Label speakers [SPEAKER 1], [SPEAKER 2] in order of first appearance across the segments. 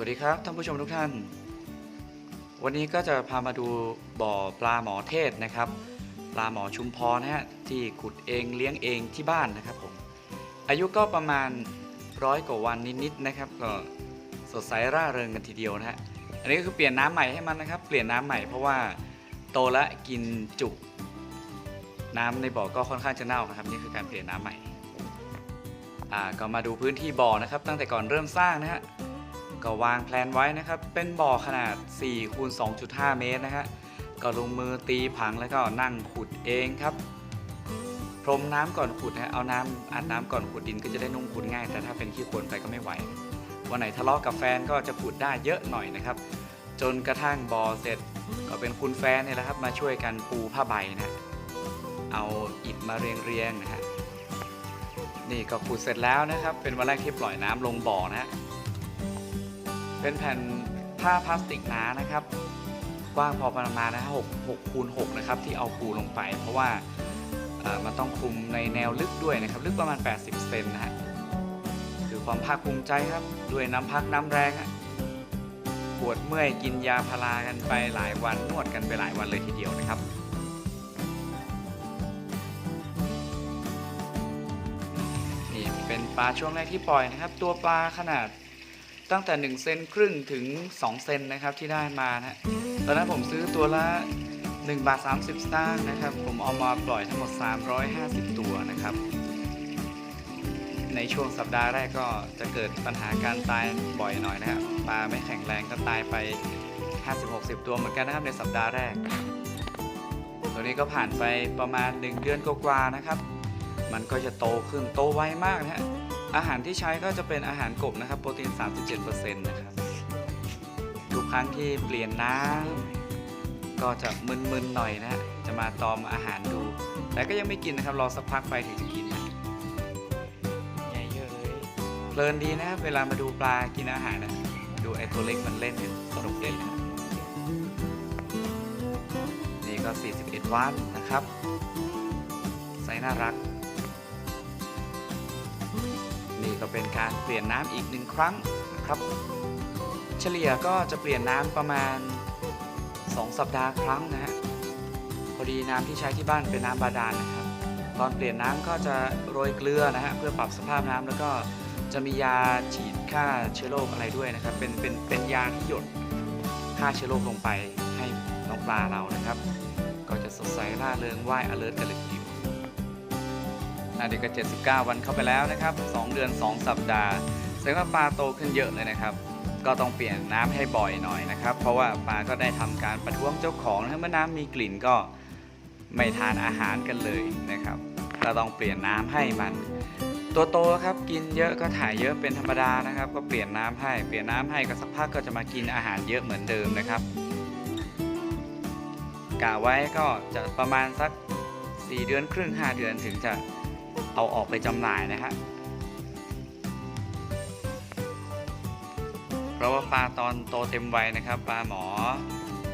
[SPEAKER 1] วัสดีครับท่านผู้ชมทุกท่าน วันนี้ก็จะพามาดูบ่อปลาหมอเทศนะครับ ปลาหมอชุมพรนะฮะที่ขุดเองเลี้ยงเองที่บ้านนะครับผมอายุก็ประมาณร้อยกว่าวันนิดๆนะครับ ก็สดใสร่าเริงกันทีเดียวนะฮะอันนี้ก็คือเปลี่ยนน้ำใหม่ให้มันนะครับ เปลี่ยนน้ำใหม่เพราะว่าโตและกินจุน้ำในบ่อก็ค่อนข้างจะเน่านะครับ นี่คือการเปลี่ยนน้ำใหม่อ่าก็มาดูพื้นที่บ่อนะครับ ตั้งแต่ก่อนเริ่มสร้างนะฮะ ก็วางแผนไว้นะครับ เป็นบ่อขนาด4คูณ2.5 เมตรนะฮะก็ลงมือตีผังแล้วก็นั่งขุดเองครับ พรมน้ำก่อนขุดนะฮะเอาน้ำอัดน้ำก่อนขุดดินก็จะได้นุ่มขุดง่าย แต่ถ้าเป็นขี้โคลนไปก็ไม่ไหว วันไหนทะเลาะกับแฟนก็จะขุดได้เยอะหน่อยนะครับ จนกระทั่งบ่อเสร็จ ก็เป็นคุณแฟนเนี่ยแหละครับมาช่วยกันปูผ้าใบนะเอาอิฐมาเรียงๆนะฮะนี่ก็ขุดเสร็จแล้วนะครับ เป็นวันแรกที่ปล่อยน้ำลงบ่อนะฮะ เป็นแผ่นผ้าพลาสติกหนานะครับ กว้างพอประมาณนะฮะ6 6คูณ6นะครับที่เอาปูลงไป เพราะว่ามันต้องคลุมในแนวลึกด้วยนะครับ ลึกประมาณ 80 เซนนะฮะคือความภาคภูมิใจครับ ด้วยน้ำพักน้ำแรงปวดเมื่อยกินยาพารากันไปหลายวันนวดกันไปหลายวันเลยทีเดียวนะครับนี่เป็นปลาช่วงแรกที่ปล่อยนะครับ ตัวปลาขนาด ตั้งแต่ 1 เซนครึ่งถึง 2 เซนนะครับที่ได้มานะฮะตอนนั้นผมซื้อตัวละ1บาท30 สตางค์นะครับ ผมเอามาปล่อยทั้งหมด 350 ตัวนะครับ ในช่วงสัปดาห์แรกก็จะเกิดปัญหาการตายบ่อยหน่อยนะครับปลาไม่แข็งแรงก็ตายไป 50-60 ตัวเหมือนกันนะครับในสัปดาห์แรก ตัวนี้ก็ผ่านไปประมาณ 1 เดือนกว่าๆนะครับ มันก็จะโตขึ้นโตไวมากนะฮะ อาหารที่ใช้ก็จะเป็นอาหารกบนะครับ โปรตีน 37%นะครับ ทุกครั้งที่เปลี่ยนน้ำก็จะมึนๆหน่อยนะฮะจะมาตอมอาหารดู แต่ก็ยังไม่กินนะครับ รอสักพักไปถึงจะกินนะใหญ่เยอะเลยเพลินดีนะครับเวลามาดูปลากินอาหารนะดูไอ้ตัวเล็กมันเล่นกันสนุกเล่นนะนี่ก็ 41 วันนะครับไซส์น่ารัก นี่ก็เป็นการเปลี่ยนน้ำอีกหนึ่งครั้งนะครับ เฉลี่ยก็จะเปลี่ยนน้ำประมาณ 2 สัปดาห์ครั้งนะฮะพอดีน้ำที่ใช้ที่บ้านเป็นน้ำบาดาลนะครับ ตอนเปลี่ยนน้ำก็จะโรยเกลือนะฮะเพื่อปรับสภาพน้ำแล้วก็จะมียาฉีดฆ่าเชื้อโรคอะไรด้วยนะครับ เป็นเป็นเป็นยาที่หยดฆ่าเชื้อโรคลงไปให้น้องปลาเรานะครับ ก็จะสดใสร่าเริงว่าย alert กันเลยทีเดี อันนี้ก็ 79 วันเข้าไปแล้วนะครับ 2 เดือน 2 สัปดาห์แสดงว่าปลาโตขึ้นเยอะเลยนะครับ ก็ต้องเปลี่ยนน้ำให้บ่อยหน่อยนะครับ เพราะว่าปลาก็ได้ทำการประท้วงเจ้าของนะเมื่อน้ำมีกลิ่นก็ไม่ทานอาหารกันเลยนะครับ ก็ต้องเปลี่ยนน้ำให้มัน ตัวโตครับกินเยอะก็ถ่ายเยอะเป็นธรรมดานะครับ ก็เปลี่ยนน้ำให้เปลี่ยนน้ำให้ก็สักพักก็จะมากินอาหารเยอะเหมือนเดิมนะครับกะไว้ก็จะประมาณสัก 4 เดือนครึ่ง 5 เดือนถึงจะ เอาออกไปจำหน่ายนะฮะเพราะว่าปลาตอนโตเต็มวัยนะครับปลาหมอ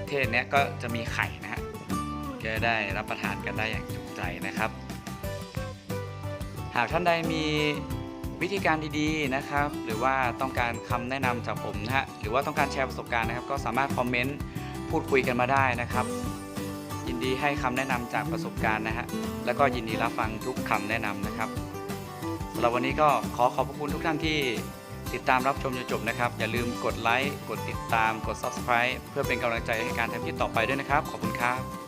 [SPEAKER 1] เทศเนี้ยก็จะมีไข่นะฮะก็ได้รับประทานกันได้อย่างจุใจนะครับ หากท่านใดมีวิธีการดีๆนะครับ หรือว่าต้องการคำแนะนำจากผมนะฮะหรือว่าต้องการแชร์ประสบการณ์นะครับ ก็สามารถคอมเมนต์พูดคุยกันมาได้นะครับ ยินดีให้คำแนะนำจากประสบการณ์นะฮะ แล้วก็ยินดีรับฟังทุกคำแนะนำนะครับสำหรับวันนี้ก็ขอขอบพระคุณทุกท่านที่ติดตามรับชมจนจบนะครับ อย่าลืมกดไลค์ กดติดตาม กด Subscribe เพื่อเป็นกำลังใจให้การทำคลิปต่อไปด้วยนะครับ ขอบคุณครับ